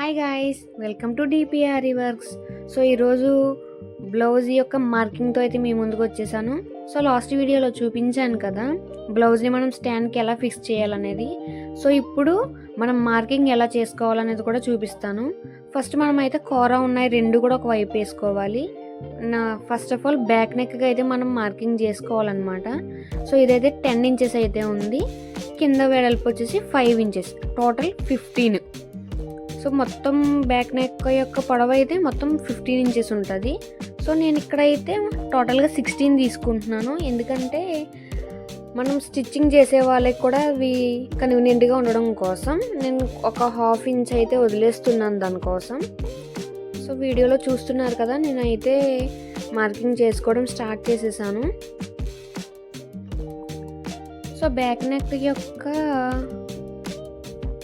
Hi guys welcome to DPR works so ఈరోజు blouse యొక్క మార్కింగ్తో అయితే మీ ముందుకు వచ్చేసాను. సో లాస్ట్ వీడియోలో చూపించాను కదా బ్లౌజ్ని మనం స్టాండ్కి ఎలా ఫిక్స్ చేయాలనేది. సో ఇప్పుడు మనం మార్కింగ్ ఎలా చేసుకోవాలనేది కూడా చూపిస్తాను. ఫస్ట్ మనం అయితే కూర ఉన్నాయి రెండు కూడా ఒక వైపు వేసుకోవాలి. నా ఫస్ట్ ఆఫ్ ఆల్ బ్యాక్ నెక్కి అయితే మనం మార్కింగ్ చేసుకోవాలన్నమాట. సో ఇదైతే టెన్ ఇంచెస్ అయితే ఉంది. కింద వెడల్పు వచ్చేసి five inches total fifteen so మొత్తం బ్యాక్ నెక్ యొక్క పొడవు అయితే మొత్తం ఫిఫ్టీన్ ఇంచెస్ ఉంటుంది. సో నేను ఇక్కడైతే టోటల్గా సిక్స్టీన్ తీసుకుంటున్నాను. ఎందుకంటే మనం స్టిచ్చింగ్ చేసే వాళ్ళకి కూడా అవి కన్వీనియంట్గా ఉండడం కోసం నేను ఒక హాఫ్ ఇంచ్ అయితే వదిలేస్తున్నాను దానికోసం సో వీడియోలో చూస్తున్నారు కదా నేనైతే మార్కింగ్ చేసుకోవడం స్టార్ట్ చేసేసాను. సో బ్యాక్ నెక్ యొక్క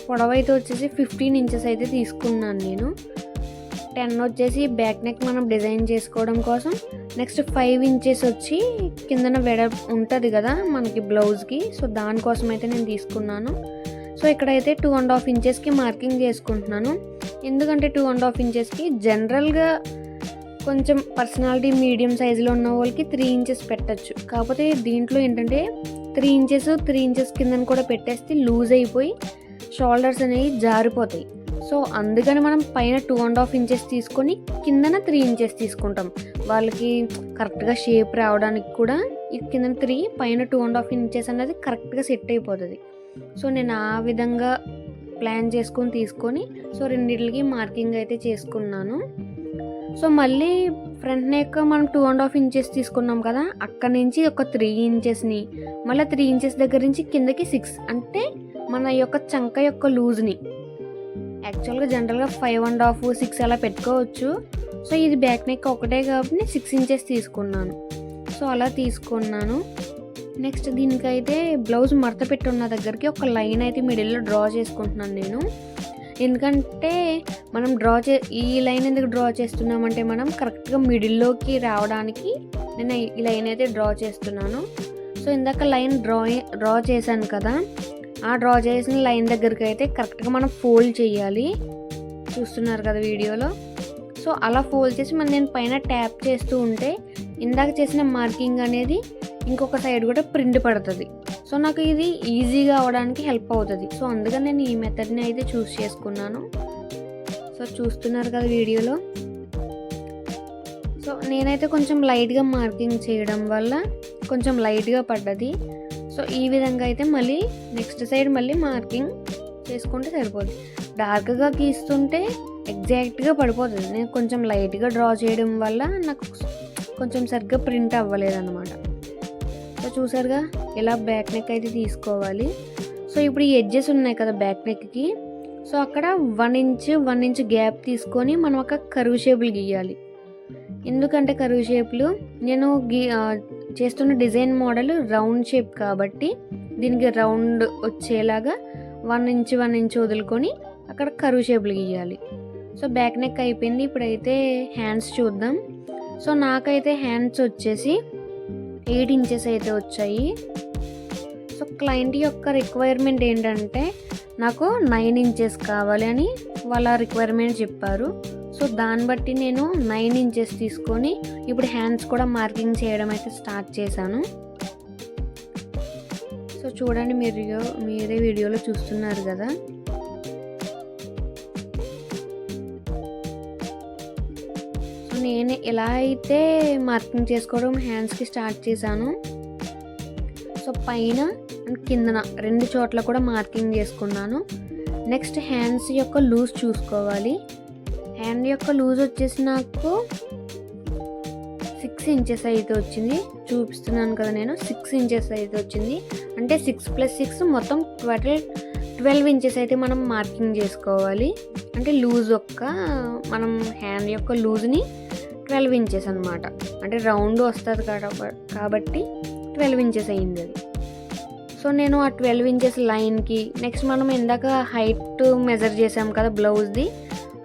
పొడవైతే అయితే వచ్చేసి ఫిఫ్టీన్ ఇంచెస్ అయితే తీసుకున్నాను నేను. టెన్ వచ్చేసి బ్యాక్ నెక్ మనం డిజైన్ చేసుకోవడం కోసం. నెక్స్ట్ ఫైవ్ ఇంచెస్ వచ్చి కిందన వెడ ఉంటుంది కదా మనకి బ్లౌజ్కి సో దానికోసం అయితే నేను తీసుకున్నాను. సో ఇక్కడైతే టూ అండ్ హాఫ్ ఇంచెస్కి మార్కింగ్ చేసుకుంటున్నాను. ఎందుకంటే టూ అండ్ హాఫ్ ఇంచెస్కి జనరల్గా కొంచెం పర్సనాలిటీ మీడియం సైజులో ఉన్న వాళ్ళకి త్రీ ఇంచెస్ పెట్టచ్చు. కాకపోతే దీంట్లో ఏంటంటే త్రీ ఇంచెస్ త్రీ ఇంచెస్ కిందన కూడా పెట్టేస్తే లూజ్ అయిపోయి షోల్డర్స్ అనేవి జారిపోతాయి. సో అందుకని మనం పైన టూ అండ్ హాఫ్ ఇంచెస్ తీసుకొని కిందన త్రీ ఇంచెస్ తీసుకుంటాం. వాళ్ళకి కరెక్ట్గా షేప్ రావడానికి కూడా కిందన త్రీ పైన టూ అండ్ హాఫ్ ఇంచెస్ అనేది కరెక్ట్గా సెట్ అయిపోతుంది. సో నేను ఆ విధంగా ప్లాన్ చేసుకొని తీసుకొని సో రెండింటికి మార్కింగ్ అయితే చేసుకున్నాను. సో మళ్ళీ ఫ్రంట్ నెక్ మనం టూ అండ్ హాఫ్ ఇంచెస్ తీసుకున్నాం కదా అక్కడ నుంచి ఒక త్రీ ఇంచెస్ని మళ్ళీ త్రీ ఇంచెస్ దగ్గర నుంచి కిందకి సిక్స్ అంటే మన యొక్క చంక యొక్క లూజ్ని. యాక్చువల్గా జనరల్గా ఫైవ్ అండ్ హాఫ్ సిక్స్ అలా పెట్టుకోవచ్చు. సో ఇది బ్యాక్ నెక్ ఒకటే కాబట్టి సిక్స్ ఇంచెస్ తీసుకున్నాను. సో అలా తీసుకున్నాను. నెక్స్ట్ దీనికైతే బ్లౌజ్ మడత పెట్టున్న దగ్గరికి ఒక లైన్ అయితే మిడిల్లో డ్రా చేసుకుంటున్నాను నేను. ఎందుకంటే మనం డ్రా చే ఈ లైన్ ఎందుకు డ్రా చేస్తున్నామంటే మనం కరెక్ట్గా మిడిల్లోకి రావడానికి నేను ఈ లైన్ అయితే డ్రా చేస్తున్నాను. సో ఇందాక లైన్ డ్రా డ్రా చేశాను కదా. ఆ డ్రా చేసిన లైన్ దగ్గరికి అయితే కరెక్ట్గా మనం ఫోల్డ్ చేయాలి. చూస్తున్నారు కదా వీడియోలో. సో అలా ఫోల్డ్ చేసి మనం నేను పైన ట్యాప్ చేస్తూ ఉంటే ఇందాక చేసిన మార్కింగ్ అనేది ఇంకొక సైడ్ కూడా ప్రింట్ పడుతుంది. సో నాకు ఇది ఈజీగా అవడానికి హెల్ప్ అవుతుంది. సో అందుకని నేను ఈ మెథడ్ని అయితే చూస్ చేసుకున్నాను. సో చూస్తున్నారు కదా వీడియోలో. సో నేనైతే కొంచెం లైట్గా మార్కింగ్ చేయడం వల్ల కొంచెం లైట్గా పడ్డది. సో ఈ విధంగా అయితే మళ్ళీ నెక్స్ట్ సైడ్ మళ్ళీ మార్కింగ్ చేసుకుంటే సరిపోద్ది. డార్క్గా గీస్తుంటే ఎగ్జాక్ట్గా పడిపోతుంది. నేను కొంచెం లైట్గా డ్రా చేయడం వల్ల నాకు కొంచెం సరిగ్గా ప్రింట్ అవ్వలేదు అనమాట సో చూసారుగా ఇలా బ్యాక్ నెక్ అయితే తీసుకోవాలి. సో ఇప్పుడు ఈ ఎడ్జెస్ ఉన్నాయి కదా బ్యాక్ నెక్కి. సో అక్కడ one inch one inch gap తీసుకొని మనం ఒక కరువు షేపులు గీయాలి. ఎందుకంటే కరువు షేపులు నేను గీ చేస్తున్న డిజైన్ మోడల్ రౌండ్ షేప్ కాబట్టి దీనికి రౌండ్ వచ్చేలాగా వన్ ఇంచ్ వన్ ఇంచ్ వదులుకొని అక్కడ కరువు షేపులు గీయాలి. సో బ్యాక్ నెక్ అయిపోయింది. ఇప్పుడైతే హ్యాండ్స్ చూద్దాం. సో నాకైతే హ్యాండ్స్ వచ్చేసి ఎయిట్ ఇంచెస్ అయితే వచ్చాయి. సో క్లయింట్ యొక్క రిక్వైర్మెంట్ ఏంటంటే నాకు నైన్ ఇంచెస్ కావాలి అని వాళ్ళ రిక్వైర్మెంట్ చెప్పారు. సో దాన్ని బట్టి నేను నైన్ ఇంచెస్ తీసుకొని ఇప్పుడు హ్యాండ్స్ కూడా మార్కింగ్ చేయడం అయితే స్టార్ట్ చేశాను. సో చూడండి మీరు మీరే వీడియోలో చూస్తున్నారు కదా. సో నేను ఎలా అయితే మార్కింగ్ చేసుకోవడం హ్యాండ్స్కి స్టార్ట్ చేశాను. సో పైన అండ్ కిందన రెండు చోట్ల కూడా మార్కింగ్ చేసుకున్నాను. నెక్స్ట్ హ్యాండ్స్ యొక్క లూజ్ చూసుకోవాలి. హ్యాండ్ యొక్క లూజ్ వచ్చేసి నాకు సిక్స్ ఇంచెస్ అయితే వచ్చింది. చూపిస్తున్నాను కదా నేను సిక్స్ ఇంచెస్ అయితే వచ్చింది. అంటే సిక్స్ ప్లస్ సిక్స్ మొత్తం ట్వెల్వ్ ట్వెల్వ్ ఇంచెస్ అయితే మనం మార్కింగ్ చేసుకోవాలి. అంటే లూజ్ యొక్క మనం హ్యాండ్ యొక్క లూజ్ని ట్వెల్వ్ ఇంచెస్ అనమాట అంటే రౌండ్ వస్తుంది కాబట్టి ట్వెల్వ్ ఇంచెస్ అయింది అది. సో నేను ఆ ట్వెల్వ్ ఇంచెస్ లైన్కి నెక్స్ట్ మనం ఇందాక హైట్ మెజర్ చేసాం కదా బ్లౌజ్ది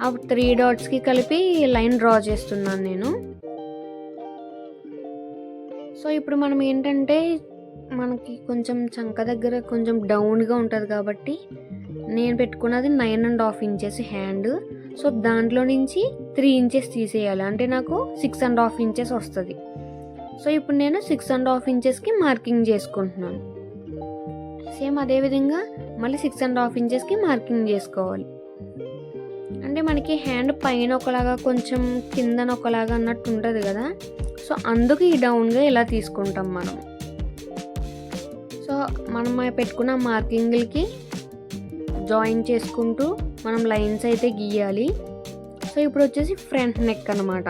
ఆ త్రీ డాట్స్కి కలిపి లైన్ డ్రా చేస్తున్నాను నేను. సో ఇప్పుడు మనం ఏంటంటే మనకి కొంచెం చంక దగ్గర కొంచెం డౌన్గా ఉంటుంది కాబట్టి నేను పెట్టుకున్నది nine and half inches hand so దాంట్లో నుంచి త్రీ ఇంచెస్ తీసేయాలి. అంటే నాకు సిక్స్ అండ్ హాఫ్ ఇంచెస్ వస్తుంది. సో ఇప్పుడు నేను సిక్స్ అండ్ హాఫ్ ఇంచెస్కి మార్కింగ్ చేసుకుంటున్నాను. సేమ్ అదేవిధంగా మళ్ళీ సిక్స్ అండ్ హాఫ్ ఇంచెస్కి మార్కింగ్ చేసుకోవాలి. అంటే మనకి హ్యాండ్ పైన ఒకలాగా కొంచెం కిందన ఒకలాగా అన్నట్టు ఉంటుంది కదా. సో అందుకు ఈ డౌన్గా ఇలా తీసుకుంటాం మనం. సో మనం పెట్టుకున్న మార్కింగ్లకి జాయిన్ చేసుకుంటూ మనం లైన్స్ అయితే గీయాలి. సో ఇప్పుడు వచ్చేసి ఫ్రంట్ నెక్ అనమాట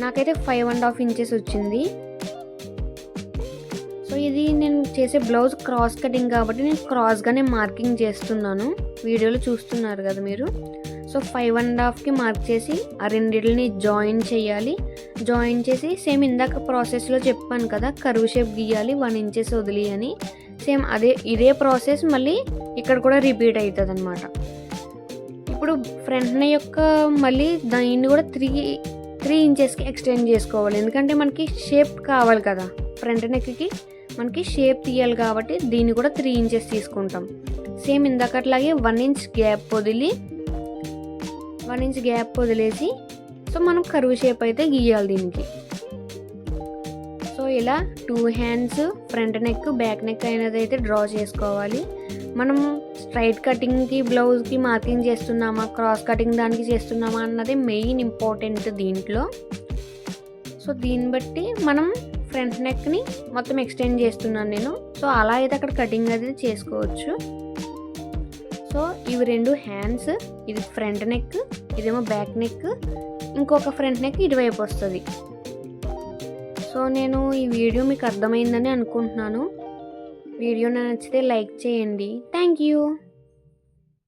నాకైతే ఫైవ్ అండ్ హాఫ్ ఇంచెస్ వచ్చింది. ఇది నేను చేసే బ్లౌజ్ క్రాస్ కటింగ్ కాబట్టి నేను క్రాస్గానే మార్కింగ్ చేస్తున్నాను. వీడియోలో చూస్తున్నారు కదా మీరు. సో ఫైవ్ అండ్ హాఫ్కి మార్క్ చేసి ఆ రెండింటిని జాయిన్ చేయాలి. జాయిన్ చేసి సేమ్ ఇందాక ప్రాసెస్లో చెప్పాను కదా కరువు షేప్ గీయాలి వన్ ఇంచెస్ వదిలి అని సేమ్ అదే ఇదే ప్రాసెస్ మళ్ళీ ఇక్కడ కూడా రిపీట్ అవుతుంది అనమాట ఇప్పుడు ఫ్రంట్ యొక్క మళ్ళీ దాన్ని కూడా త్రీ త్రీ ఇంచెస్కి ఎక్స్టెండ్ చేసుకోవాలి. ఎందుకంటే మనకి షేప్ కావాలి కదా ఫ్రంట్ నెక్కి మనకి షేప్ తీయాలి కాబట్టి దీన్ని కూడా త్రీ ఇంచెస్ తీసుకుంటాం. సేమ్ ఇందాకట్లాగే వన్ ఇంచ్ గ్యాప్ వదిలి వన్ ఇంచ్ గ్యాప్ వదిలేసి సో మనం కరువు షేప్ అయితే గీయాలి దీనికి. సో ఇలా two hands front neck back neck అయినది అయితే డ్రా చేసుకోవాలి. మనం స్ట్రైట్ కటింగ్కి బ్లౌజ్కి మార్కింగ్ చేస్తున్నామా క్రాస్ కటింగ్ దానికి చేస్తున్నామా అన్నది మెయిన్ ఇంపార్టెంట్ దీంట్లో. సో దీన్ని బట్టి మనం ఫ్రంట్ నెక్ని మొత్తం ఎక్స్టెండ్ చేస్తున్నాను నేను. సో అలా అయితే అక్కడ కటింగ్ అది చేసుకోవచ్చు. సో ఇవి రెండు హ్యాండ్స్. ఇది ఫ్రంట్ నెక్ ఇదేమో బ్యాక్ నెక్. ఇంకొక ఫ్రంట్ నెక్ ఇటువైపు వస్తుంది. సో నేను ఈ వీడియో మీకు అర్థమైందని అనుకుంటున్నాను. వీడియో నచ్చితే లైక్ చేయండి. Thank you.